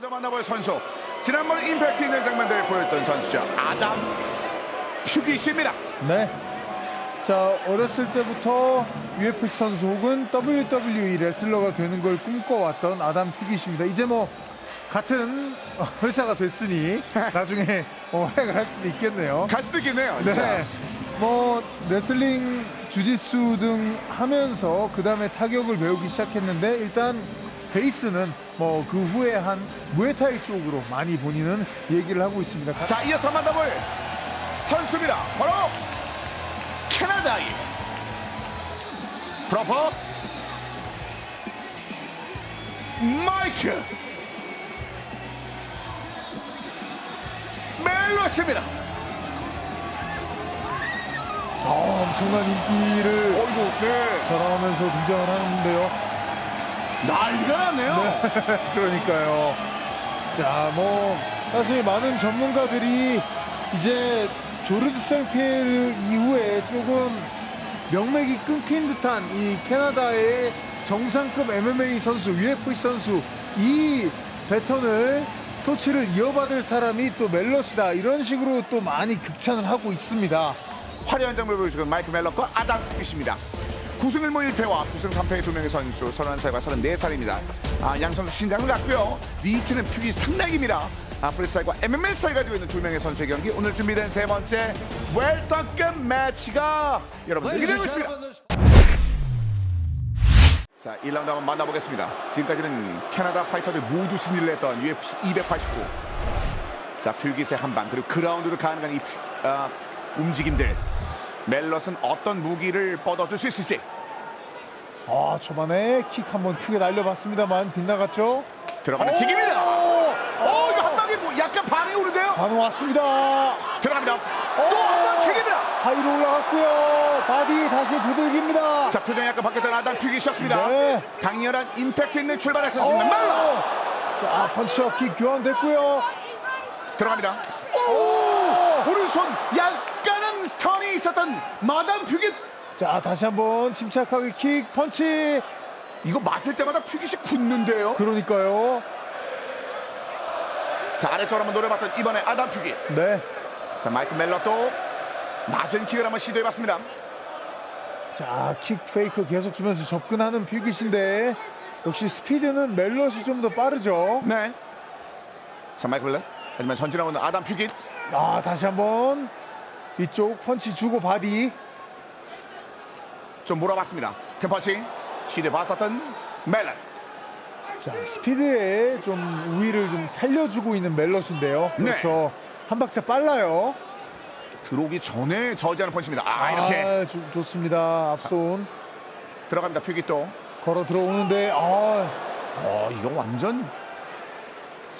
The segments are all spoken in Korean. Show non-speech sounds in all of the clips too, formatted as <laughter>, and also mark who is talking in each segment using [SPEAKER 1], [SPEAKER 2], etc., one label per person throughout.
[SPEAKER 1] 먼저 만나볼 선수 지난번 임팩트 있는 장면들을 보였던 선수죠 아담 퓨기시입니다
[SPEAKER 2] 네. 자, 어렸을 때부터 UFC 선수 혹은 WWE 레슬러가 되는 걸 꿈꿔왔던 아담 퓨기시입니다. 이제 뭐 같은 어, 회사가 됐으니 <laughs> 나중에 어, 활약을 할 수도 있겠네요.
[SPEAKER 1] 갈 수도 있겠네요
[SPEAKER 2] 네. 뭐 레슬링, 주짓수 등 하면서 그 다음에 타격을 배우기 시작했는데 일단 베이스는 뭐 그 후에 한 무에타이 쪽으로 많이 본인은 얘기를 하고 있습니다.
[SPEAKER 1] 자 이어서 만나볼 선수입니다 바로 캐나다의 프로퍼 마이크 멜로스입니다
[SPEAKER 2] 어, 엄청난 인기를
[SPEAKER 1] 어이구 네
[SPEAKER 2] 자랑하면서 등장을 하는데요.
[SPEAKER 1] 난리가 났네요 <laughs>
[SPEAKER 2] 그러니까요. 자, 뭐 사실 많은 전문가들이 이제 조르드 생피에르 이후에 조금 명맥이 끊긴 듯한 이 캐나다의 정상급 MMA 선수, UFC 선수 이 배턴을 토치를 이어받을 사람이 또 멜럿이다 이런 식으로 또 많이 극찬을 하고 있습니다.
[SPEAKER 1] 화려한 장면을 보여주는 마이크 멜럭과 아담 퓨기시입니다. 9승 1무 1패와 9승 3패의 두 명의 선수 31살과 34살입니다. 아, 양 선수 신장은 같고요. 리치는 퓨기 상당입니다. 아, 프리스타일과 MMA 스타일 가지고 있는 두 명의 선수의 경기 오늘 준비된 세 번째 웰터급 매치가 여러분들 기다리고 있습니다. 자, 1라운드 한번 만나보겠습니다. 지금까지는 캐나다 파이터들 모두 승리를 했던 UFC 289. 자, 퓨깃의 한방 그리고 그라운드로 가능한 이 퓨- 아, 움직임들. 멜럿은 어떤 무기를 뻗어줄 수 있을지
[SPEAKER 2] 아 초반에 킥 한번 크게 날려봤습니다만 빗나갔죠.
[SPEAKER 1] 들어가는 킥입니다. 어, 이거 한 방에 뭐 약간 반응이 오는데요.
[SPEAKER 2] 반응 왔습니다.
[SPEAKER 1] 들어갑니다. 또 한 방 킥입니다.
[SPEAKER 2] 하이로 올라갔고요. 바디 다시 두들깁니다.
[SPEAKER 1] 자, 표정이 약간 바뀌었던 아담 튀기셨습니다.
[SPEAKER 2] 네.
[SPEAKER 1] 강렬한 임팩트 있는 출발을 했습니다. 멜럿
[SPEAKER 2] 오! 자 펀치와 킥 교환됐고요.
[SPEAKER 1] 들어갑니다. 오! 오른손 약 스턴이 있었던 마담 퓨깃.
[SPEAKER 2] 자 다시 한번 침착하게 킥 펀치.
[SPEAKER 1] 이거 맞을 때마다 퓨깃이 굳는데요.
[SPEAKER 2] 그러니까요.
[SPEAKER 1] 자, 아래쪽으로 한번 노려봤던 이번에 아담 퓨깃.
[SPEAKER 2] 네.
[SPEAKER 1] 자, 마이크 멜럿도 낮은 킥을 한번 시도해봤습니다.
[SPEAKER 2] 자 킥 페이크 계속 주면서 접근하는 퓨깃인데 역시 스피드는 멜럿이 좀 더 빠르죠.
[SPEAKER 1] 네. 자, 마이크 멜럿. 하지만 전진하고 있는 아담 퓨깃.
[SPEAKER 2] 아 다시 한번 이쪽 펀치 주고 바디.
[SPEAKER 1] 좀 물어봤습니다. 큰 펀치. 시도해봤었던 멜럿.
[SPEAKER 2] 자 스피드에 좀 우위를 좀 살려주고 있는 멜럿인데요.
[SPEAKER 1] 네.
[SPEAKER 2] 그렇죠. 한 박자 빨라요.
[SPEAKER 1] 들어오기 전에 저지하는 펀치입니다. 아, 이렇게
[SPEAKER 2] 아, 좋- 좋습니다. 앞손
[SPEAKER 1] 들어갑니다. 퓨깃 또.
[SPEAKER 2] 걸어 들어오는데 아,
[SPEAKER 1] 어, 이거 완전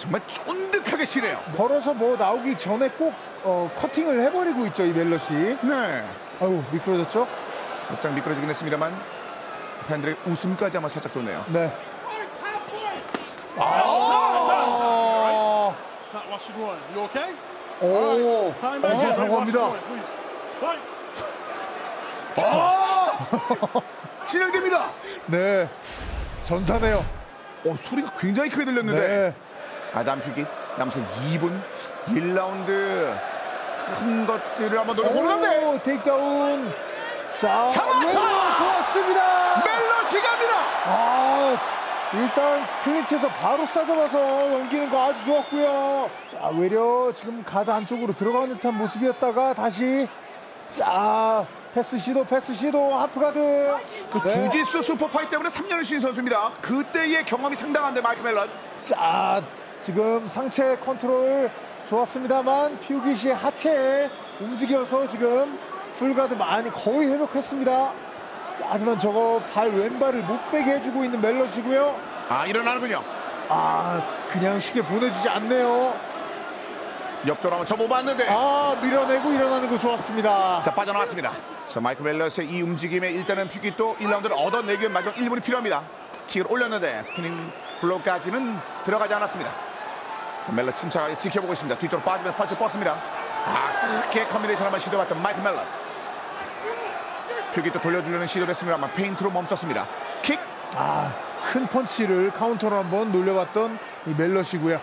[SPEAKER 1] 정말 쫀득하게 치네요.
[SPEAKER 2] 걸어서 뭐 나오기 전에 꼭 어, 커팅을 해버리고 있죠 이 멜럿이.
[SPEAKER 1] 네.
[SPEAKER 2] 아유 미끄러졌죠?
[SPEAKER 1] 살짝 미끄러지긴 했습니다만 팬들의 웃음까지 한번 살짝 줬네요.
[SPEAKER 2] 네. 아.
[SPEAKER 3] You okay?
[SPEAKER 2] 오,
[SPEAKER 3] Time
[SPEAKER 2] 어, 당구합니다.
[SPEAKER 3] groin, please. Right. <laughs>
[SPEAKER 1] 진행됩니다.
[SPEAKER 2] 네, 전사네요.
[SPEAKER 1] 어, 소리가 굉장히 크게 들렸는데
[SPEAKER 2] 네,
[SPEAKER 1] 아담 퓨깃 남은 2분 1라운드 큰 것들을 한번 노려보는데
[SPEAKER 2] 오, 테이크다운. 자,
[SPEAKER 1] 잡았어!
[SPEAKER 2] 네, 좋았습니다.
[SPEAKER 1] 멜럿이 갑니다.
[SPEAKER 2] 아, 일단 클린치에서 바로 싸잡아서 넘기는 거 아주 좋았고요. 자, 외려 지금 가드 안쪽으로 들어가는 듯한 모습이었다가 다시 자, 패스 시도, 패스 시도, 하프 가드.
[SPEAKER 1] 그
[SPEAKER 2] 네.
[SPEAKER 1] 주짓수 슈퍼파이 때문에 3년을 쉰 선수입니다. 그때의 경험이 상당한데 마이크 멜럿.
[SPEAKER 2] 자, 지금 상체 컨트롤 좋았습니다만 퓨깃이 하체에 움직여서 지금 풀가드 많이 거의 회복했습니다. 자, 하지만 저거 발 왼발을 못 빼게 해주고 있는 멜럿이고요.
[SPEAKER 1] 아 일어나는군요.
[SPEAKER 2] 아, 그냥 쉽게 보내주지 않네요.
[SPEAKER 1] 옆쪽으로 한번 접어봤는데
[SPEAKER 2] 아, 밀어내고 일어나는 거 좋았습니다.
[SPEAKER 1] 자 빠져나왔습니다. 자 마이크 멜럿의 이 움직임에 일단은 퓨깃도 1라운드를 얻어내기 위한 마지막 1분이 필요합니다. 킥을 올렸는데 스피닝 블로까지는 들어가지 않았습니다. 자 멜럿 침착하게 지켜보고 있습니다. 뒤쪽으로 빠지면서 펀치 뻗습니다. 아 크게 컨비네이션 한번 시도해봤던 마이크 멜럿. 퓨깃도 돌려주려는 시도를 했습니다만 페인트로 멈췄습니다. 킥
[SPEAKER 2] 아, 큰 펀치를 카운터로 한번 놀려봤던 이 멜럿이고요.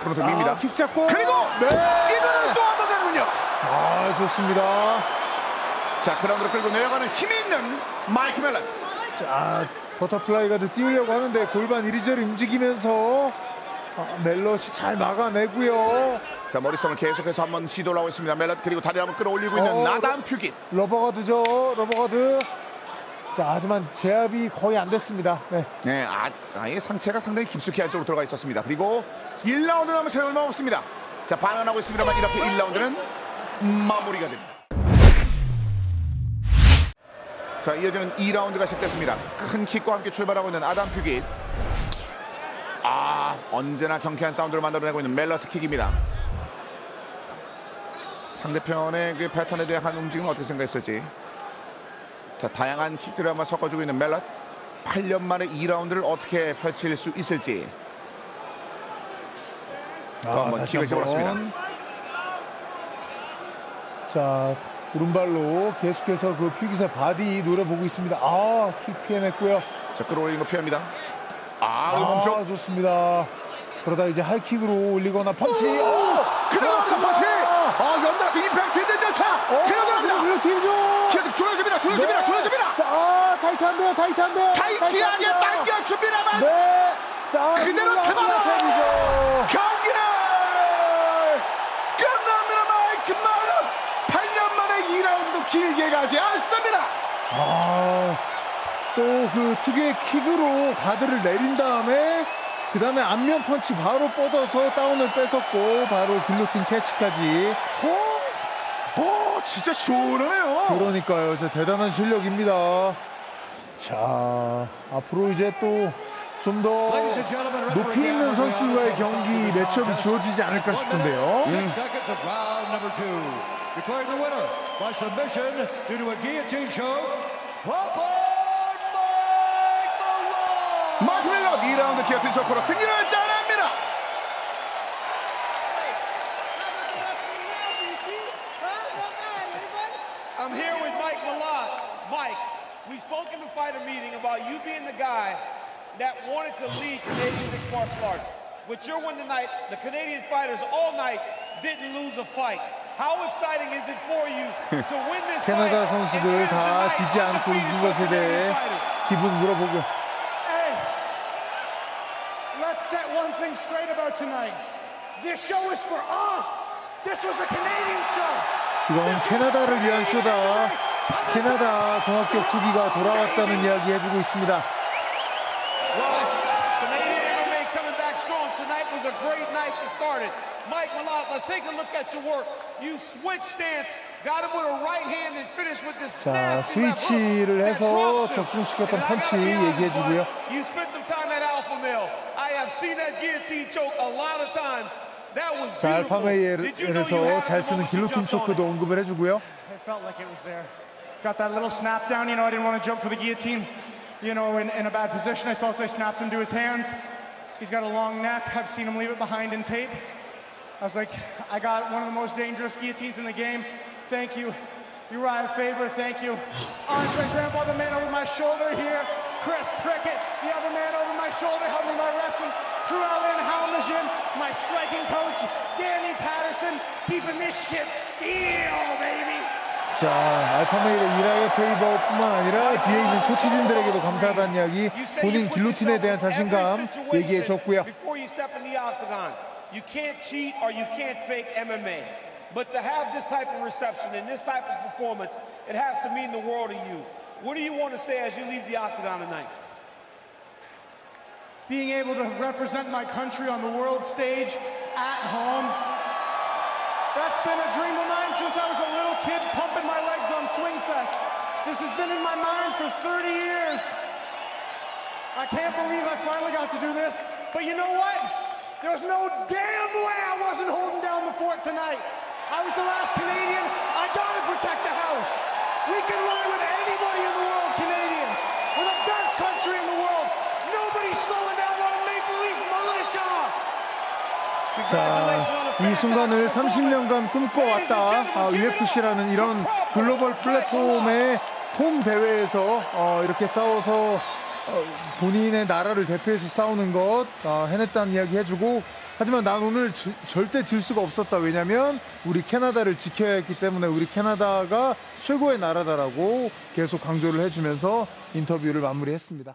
[SPEAKER 1] 프론트 밉니다.
[SPEAKER 2] 아, 킥 잡고
[SPEAKER 1] 그리고
[SPEAKER 2] 네.
[SPEAKER 1] 이거는 또 한 번 되는군요.
[SPEAKER 2] 아 좋습니다.
[SPEAKER 1] 자, 그라운드로 끌고 내려가는 힘이 있는 마이크 멜런.
[SPEAKER 2] 자 버터플라이 가드 띄우려고 하는데 골반 이리저리 움직이면서 아, 멜럿이 잘 막아내고요.
[SPEAKER 1] 자, 머리썸을 계속해서 한번 시도를 하고 있습니다. 멜런 그리고 다리를 한번 끌어올리고 있는
[SPEAKER 2] 어,
[SPEAKER 1] 나담 퓨깃.
[SPEAKER 2] 러버가드죠 러버가드. 자 하지만 제압이 거의 안 됐습니다. 네.
[SPEAKER 1] 네, 아, 아예 상체가 상당히 깊숙이 안쪽으로 들어가 있었습니다. 그리고 1라운드 남은 시간 얼마 없습니다. 자, 반응하고 있습니다만 이렇게 1라운드는 마무리가 됩니다. 자, 이어지는 2라운드가 시작됐습니다. 큰 킥과 함께 출발하고 있는 아담 퓨깃. 아, 언제나 경쾌한 사운드를 만들어내고 있는 멜러스 킥입니다. 상대편의 그 패턴에 대한 움직임은 어떻게 생각했을지. 자, 다양한 킥들을 한번 섞어주고 있는 멜럿. 8년 만에 2라운드를 어떻게 펼칠 수 있을지. 또 한번
[SPEAKER 2] 다시
[SPEAKER 1] 킥을
[SPEAKER 2] 한번.
[SPEAKER 1] 집어넣습니다.
[SPEAKER 2] 자 오른발로 계속해서 그 퓨기사 바디 노려보고 있습니다. 아킥 피해냈고요.
[SPEAKER 1] 자, 끌어올리는 거 피합니다. 아,
[SPEAKER 2] 아,
[SPEAKER 1] 멈춰.
[SPEAKER 2] 좋습니다. 그러다 이제 하이킥으로 올리거나 펀치. 오!
[SPEAKER 1] 그리고 한 번씩. 아, 연달아서 임팩트 있는 연타.
[SPEAKER 2] 어,
[SPEAKER 1] 그리고 들어갑니다.
[SPEAKER 2] 그리고 뒤죠.
[SPEAKER 1] 계속 조여집니다. 조여집니다. 조여집니다.
[SPEAKER 2] 자, 아, 타이트한데요, 타이트한데요.
[SPEAKER 1] 타이트하게. 당겨줍니다만
[SPEAKER 2] 네. 자,
[SPEAKER 1] 그대로.
[SPEAKER 2] 탭이죠.
[SPEAKER 1] 경기는 끝납니다. 마이크 마른 8년 만에 2라운드 길게 가지 않습니다.
[SPEAKER 2] 아, 또 그 특유의 킥으로 가드를 내린 다음에 그 다음에 안면 펀치 바로 뻗어서 다운을 뺏었고 바로 길로틴 캐치까지.
[SPEAKER 1] 오, 진짜 시원하네요.
[SPEAKER 2] 그러니까요. 저 대단한 실력입니다. 자, 앞으로 이제 또 좀 더 높이 있는 선수와의 경기 매치업이 주어지지 않을까 싶은데요.
[SPEAKER 4] Six seconds of round number two. Declaring the winner by submission due to a guillotine choke. Papa Mike Malone!
[SPEAKER 1] 마이크 멜로 2라운드 기어틴 초코로 승리를 따냅니다.
[SPEAKER 5] I'm here with Mike Malott. Mike, we spoke in the fighter meeting about you being the guy that wanted to lead Canadian mixed martial arts. With your win tonight, the Canadian fighters all night didn't lose a fight. How exciting is it for you to win this <laughs>
[SPEAKER 2] 캐나다
[SPEAKER 5] fight?
[SPEAKER 2] 선수들
[SPEAKER 5] and finish
[SPEAKER 2] 다
[SPEAKER 5] tonight
[SPEAKER 2] 지지 않고
[SPEAKER 5] undefeated
[SPEAKER 2] 이긴
[SPEAKER 5] for
[SPEAKER 2] 것에 대해
[SPEAKER 5] Canadian fighters?
[SPEAKER 2] 기분 물어보고
[SPEAKER 3] thing straight about tonight. This show is for us. This was a Canadian show.
[SPEAKER 2] 이건 캐나다를 위한 쇼다. 캐나다 종합격 투기가 돌아왔다는 이야기 해주고 있습니다.
[SPEAKER 5] Well, Canadian MMA coming back strong. Tonight was a great night to start it. Mike Malott, let's take a look at your work. You switch stance, got him with a right hand and finished with this
[SPEAKER 2] 자,
[SPEAKER 5] nasty left hook
[SPEAKER 2] 스위치를
[SPEAKER 5] that
[SPEAKER 2] 해서
[SPEAKER 5] drops him.
[SPEAKER 2] 적중시켰던
[SPEAKER 5] And I
[SPEAKER 2] 펀치
[SPEAKER 5] gotta be honest,
[SPEAKER 2] 얘기해 주고요.
[SPEAKER 5] bud, You spent some time at Alpha Male. I have seen that guillotine choke a lot of times. That was
[SPEAKER 2] 자,
[SPEAKER 5] beautiful. Did you know you
[SPEAKER 2] 알파메이에서
[SPEAKER 5] had it
[SPEAKER 2] 잘
[SPEAKER 5] the
[SPEAKER 2] 쓰는
[SPEAKER 5] moment you
[SPEAKER 2] 길로틴
[SPEAKER 5] jumped on
[SPEAKER 2] 초크도
[SPEAKER 5] it?
[SPEAKER 2] 언급을 해주고요.
[SPEAKER 3] It felt like it was there. Got that little snap down. You know, I didn't want to jump for the guillotine. You know, in, in a bad position. I felt I snapped him to his hands. He's got a long neck. I've seen him leave it behind in tape. I was like, I got one of the most dangerous guillotines in the game. Thank you. Uriah Faber, thank you. Andre Grandpa, the man over my shoulder here. Chris Prickett, the other man over my shoulder, helping my wrestling. Drew Allen Halmajian, my striking coach. Danny Patterson, keeping this shit steel, baby.
[SPEAKER 2] 자, 알파메이의 이라이어 페이버뿐만 아니라 뒤에 있는 코치진들에게도 감사하다는 이야기, 본인 길로틴에 대한 자신감 얘기해 줬고요.
[SPEAKER 5] Before you step in the octagon, you can't cheat or you can't fake MMA. But to have this type of reception and this type of performance, it has to mean the world to you. What do you want to say as you leave the octagon tonight?
[SPEAKER 3] being able to represent my country on the world stage at home. That's been a dream of mine since I was a little kid pumping my legs on swing sets. This has been in my mind for 30 years. I can't believe I finally got to do this. But you know what? There was no damn way I wasn't holding down the fort tonight. I was the last Canadian. I gotta protect the house. We can run it with anybody in the world, Canadians. We're the best country in the world. Nobody's slowing down on a Maple Leaf militia.
[SPEAKER 2] 자, 이 순간을 30년간 꿈꿔왔다. 아, UFC라는 이런 글로벌 플랫폼의 홈 대회에서 어, 이렇게 싸워서 어, 본인의 나라를 대표해서 싸우는 것 어, 해냈다는 이야기 해주고 하지만 난 오늘 지- 절대 질 수가 없었다 왜냐면 우리 캐나다를 지켜야 했기 때문에 우리 캐나다가 최고의 나라다라고 계속 강조를 해주면서 인터뷰를 마무리했습니다.